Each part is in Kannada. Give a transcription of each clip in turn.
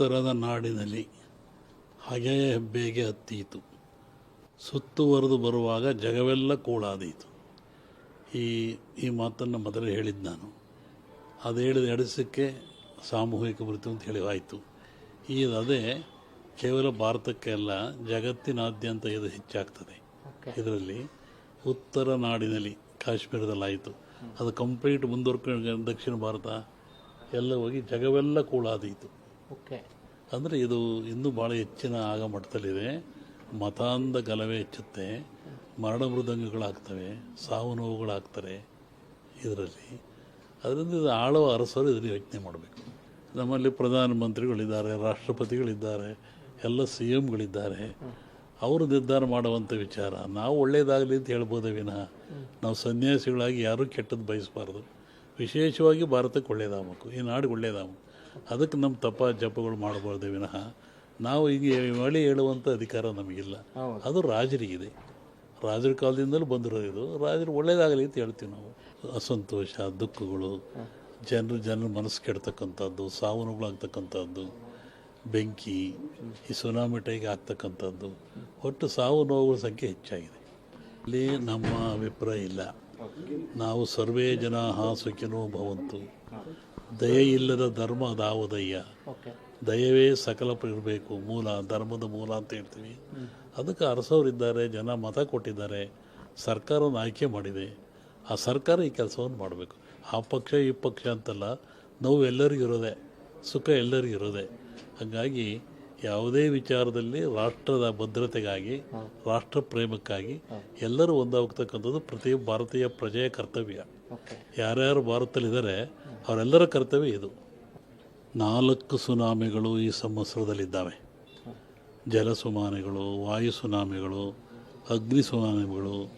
ಉತ್ತರದ ನಾಡಿನಲ್ಲಿ ಹಗೆಯ ಹೆಬ್ಬೆಗೆ ಹತ್ತೀತು ಸುತ್ತುವರೆದು ಬರುವಾಗ ಜಗವೆಲ್ಲ ಕೂಳಾದೀತು. ಈ ಈ ಮಾತನ್ನು ಮೊದಲೇ ಹೇಳಿದ್ದು ನಾನು. ಅದು ಹೇಳಿದ ಎಡಸಕ್ಕೆ ಸಾಮೂಹಿಕ ಮೃತ್ಯು ಅಂತ ಹೇಳಿ ಆಯಿತು. ಈಗ ಅದೇ ಕೇವಲ ಭಾರತಕ್ಕೆ ಅಲ್ಲ ಜಗತ್ತಿನಾದ್ಯಂತ ಇದು ಹೆಚ್ಚಾಗ್ತದೆ. ಇದರಲ್ಲಿ ಉತ್ತರ ನಾಡಿನಲ್ಲಿ ಕಾಶ್ಮೀರದಲ್ಲಾಯಿತು. ಅದು ಕಂಪ್ಲೀಟ್ ಮುಂದುವರ್ಕೊಂಡು ದಕ್ಷಿಣ ಭಾರತ ಎಲ್ಲ ಹೋಗಿ ಜಗವೆಲ್ಲ ಕೂಳಾದೀತು. ಓಕೆ. ಅಂದರೆ ಇದು ಇನ್ನೂ ಭಾಳ ಹೆಚ್ಚಿನ ಆಗ ಮಟ್ಟದಲ್ಲಿದೆ. ಮತಾಂಧ ಗಲಭೆ ಹೆಚ್ಚುತ್ತೆ. ಮರಣ ಮೃದಂಗಗಳಾಗ್ತವೆ. ಸಾವು ನೋವುಗಳಾಗ್ತಾರೆ ಇದರಲ್ಲಿ. ಅದರಿಂದ ಇದು ಆಳುವ ಅರಸರು ಇದರಲ್ಲಿ ಯೋಚನೆ ಮಾಡಬೇಕು. ನಮ್ಮಲ್ಲಿ ಪ್ರಧಾನಮಂತ್ರಿಗಳಿದ್ದಾರೆ, ರಾಷ್ಟ್ರಪತಿಗಳಿದ್ದಾರೆ, ಎಲ್ಲ ಸಿ ಎಮ್ಗಳಿದ್ದಾರೆ ಅವರು ನಿರ್ಧಾರ ಮಾಡುವಂಥ ವಿಚಾರ. ನಾವು ಒಳ್ಳೆಯದಾಗಲಿ ಅಂತ ಹೇಳ್ಬೋದೇ ವಿನಃ. ನಾವು ಸನ್ಯಾಸಿಗಳಾಗಿ ಯಾರೂ ಕೆಟ್ಟದ್ದು ಬಯಸಬಾರ್ದು. ವಿಶೇಷವಾಗಿ ಭಾರತಕ್ಕೆ ಒಳ್ಳೆಯದಾಗಬೇಕು ಈ ನಾಡಿಗೆ ಒಳ್ಳೇದಾಗಬೇಕು. ಅದಕ್ಕೆ ನಮ್ಮ ತಪ್ಪ ಜಪಗಳು ಮಾಡಬಾರ್ದು ವಿನಃ ನಾವು ಈಗ ಮಳೆ ಹೇಳುವಂಥ ಅಧಿಕಾರ ನಮಗಿಲ್ಲ. ಅದು ರಾಜರಿಗಿದೆ. ರಾಜರ ಕಾಲದಿಂದಲೂ ಬಂದಿರೋದು ಇದು. ರಾಜರು ಒಳ್ಳೇದಾಗಲಿ ಅಂತ ಹೇಳ್ತೀವಿ ನಾವು. ಅಸಂತೋಷ ದುಃಖಗಳು ಜನರು ಜನರ ಮನಸ್ಸು ಕೆಡ್ತಕ್ಕಂಥದ್ದು ಸಾವು ನೋವುಗಳಾಗ್ತಕ್ಕಂಥದ್ದು ಬೆಂಕಿ ಈ ಸುನಾಮಿ ಟೈಗೆ ಆಗ್ತಕ್ಕಂಥದ್ದು. ಒಟ್ಟು ಸಾವು ನೋವುಗಳ ಸಂಖ್ಯೆ ಹೆಚ್ಚಾಗಿದೆ. ಇಲ್ಲಿ ನಮ್ಮ ಅಭಿಪ್ರಾಯ ಇಲ್ಲ. ನಾವು ಸರ್ವೇ ಜನ ಸುಖಿನೋ ಭವಂತು. ದಯೆ ಇಲ್ಲದ ಧರ್ಮ ಅದಾವುದಯ್ಯ ದಯ್ಯ ದಯವೇ ಸಕಲ ಇರಬೇಕು ಮೂಲ ಧರ್ಮದ ಮೂಲ ಅಂತ ಹೇಳ್ತೀವಿ. ಅದಕ್ಕೆ ಅರಸವರಿದ್ದಾರೆ ಜನ ಮತ ಕೊಟ್ಟಿದ್ದಾರೆ ಸರ್ಕಾರವನ್ನು ಆಯ್ಕೆ ಮಾಡಿದೆ. ಆ ಸರ್ಕಾರ ಈ ಕೆಲಸವನ್ನು ಮಾಡಬೇಕು. ಆ ಪಕ್ಷ ಈ ಪಕ್ಷ ಅಂತಲ್ಲ ನೋವು ಎಲ್ಲರಿಗೂ ಇರೋದೆ ಸುಖ ಎಲ್ಲರಿಗೂ ಇರೋದೆ. ಹಾಗಾಗಿ ಯಾವುದೇ ವಿಚಾರದಲ್ಲಿ ರಾಷ್ಟ್ರದ ಭದ್ರತೆಗಾಗಿ ರಾಷ್ಟ್ರ ಪ್ರೇಮಕ್ಕಾಗಿ ಎಲ್ಲರೂ ಒಂದಾಗ್ತಕ್ಕಂಥದ್ದು ಪ್ರತಿ ಭಾರತೀಯ ಪ್ರಜೆಯ ಕರ್ತವ್ಯ. ಯಾರ್ಯಾರು ಭಾರತದಲ್ಲಿದ್ದಾರೆ ಅವರೆಲ್ಲರ ಕರ್ತವ್ಯ ಇದು. ನಾಲ್ಕು ಸುನಾಮಿಗಳು ಈ ಸಂವತ್ಸರದಲ್ಲಿದ್ದಾವೆ. ಜಲ ಸುನಾಮಿಗಳು, ವಾಯು ಸುನಾಮಿಗಳು, ಅಗ್ನಿ ಸುನಾಮಿಗಳು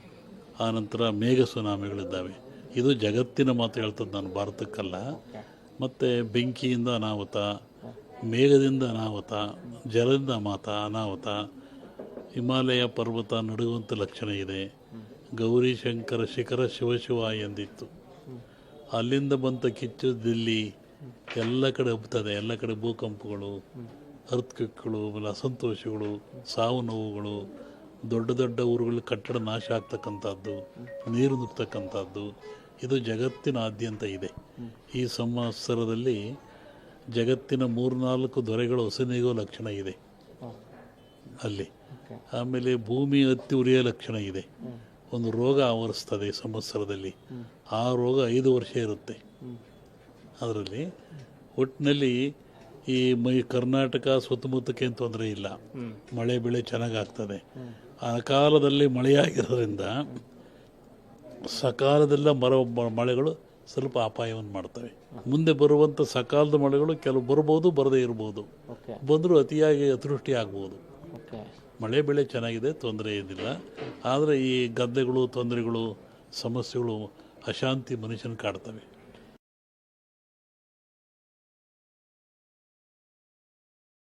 ಆನಂತರ ಮೇಘ ಸುನಾಮಿಗಳಿದ್ದಾವೆ. ಇದು ಜಗತ್ತಿನ ಮಾತು ಹೇಳ್ತದೆ ನಾನು ಭಾರತಕ್ಕಲ್ಲ. ಮತ್ತು ಬೆಂಕಿಯಿಂದ ಅನಾಹುತ, ಮೇಘದಿಂದ ಅನಾಹುತ, ಜಲದಿಂದ ಮಾತ, ಅನಾಹುತ, ಹಿಮಾಲಯ ಪರ್ವತ ನಡುಗುವಂಥ ಲಕ್ಷಣ ಇದೆ. ಗೌರಿ ಶಂಕರ ಶಿಖರ ಶಿವಶಿವ ಎಂದಿತ್ತು. ಅಲ್ಲಿಂದ ಬಂತ ಕಿಚ್ಚು ದಿಲ್ಲಿ ಎಲ್ಲ ಕಡೆ ಹಬ್ಬುತ್ತದೆ ಎಲ್ಲ ಕಡೆ ಭೂಕಂಪಗಳು ಅರ್ಥಕ್ಗಳು ಆಮೇಲೆ ಅಸಂತೋಷಗಳು ಸಾವು ನೋವುಗಳು ದೊಡ್ಡ ದೊಡ್ಡ ಊರುಗಳಲ್ಲಿ ಕಟ್ಟಡ ನಾಶ ಆಗ್ತಕ್ಕಂಥದ್ದು ನೀರು ನುಗ್ತಕ್ಕಂಥದ್ದು ಇದು ಜಗತ್ತಿನಾದ್ಯಂತ ಇದೆ. ಈ ಸಂವತ್ಸರದಲ್ಲಿ ಜಗತ್ತಿನ ಮೂರ್ನಾಲ್ಕು ದೊರೆಗಳು ಹೊಸನಿಗೋ ಲಕ್ಷಣ ಇದೆ. ಅಲ್ಲಿ. ಆಮೇಲೆ ಭೂಮಿ ಹತ್ತಿ ಉರಿಯೋ ಲಕ್ಷಣ ಇದೆ. ಒಂದು ರೋಗ ಆವರಿಸ್ತದೆ ಸಂವತ್ಸರದಲ್ಲಿ. ಆ ರೋಗ ಐದು ವರ್ಷ ಇರುತ್ತೆ. ಅದರಲ್ಲಿ ಒಟ್ಟಿನಲ್ಲಿ ಈ ಮೈ ಕರ್ನಾಟಕ ಸುತ್ತಮುತ್ತಕ್ಕೆ ತೊಂದರೆ ಇಲ್ಲ. ಮಳೆ ಬೆಳೆ ಚೆನ್ನಾಗಾಗ್ತದೆ. ಆ ಕಾಲದಲ್ಲಿ ಮಳೆಯಾಗಿರೋದ್ರಿಂದ ಸಕಾಲದೆಲ್ಲ ಮರ ಮಳೆಗಳು ಸ್ವಲ್ಪ ಅಪಾಯವನ್ನು ಮಾಡ್ತವೆ. ಮುಂದೆ ಬರುವಂಥ ಸಕಾಲದ ಮಳೆಗಳು ಕೆಲವು ಬರ್ಬೋದು ಬರದೇ ಇರ್ಬೋದು ಬಂದರೂ ಅತಿಯಾಗಿ ಅತೃಷ್ಟಿ ಆಗ್ಬೋದು ಮಳೆ ಬೆಳೆ ಚೆನ್ನಾಗಿದೆ ತೊಂದರೆ ಏನಿಲ್ಲ. ಆದರೆ ಈ ಗದ್ದೆಗಳು ತೊಂದರೆಗಳು ಸಮಸ್ಯೆಗಳು ಅಶಾಂತಿ ಮನುಷ್ಯನ ಕಾಡ್ತವೆ.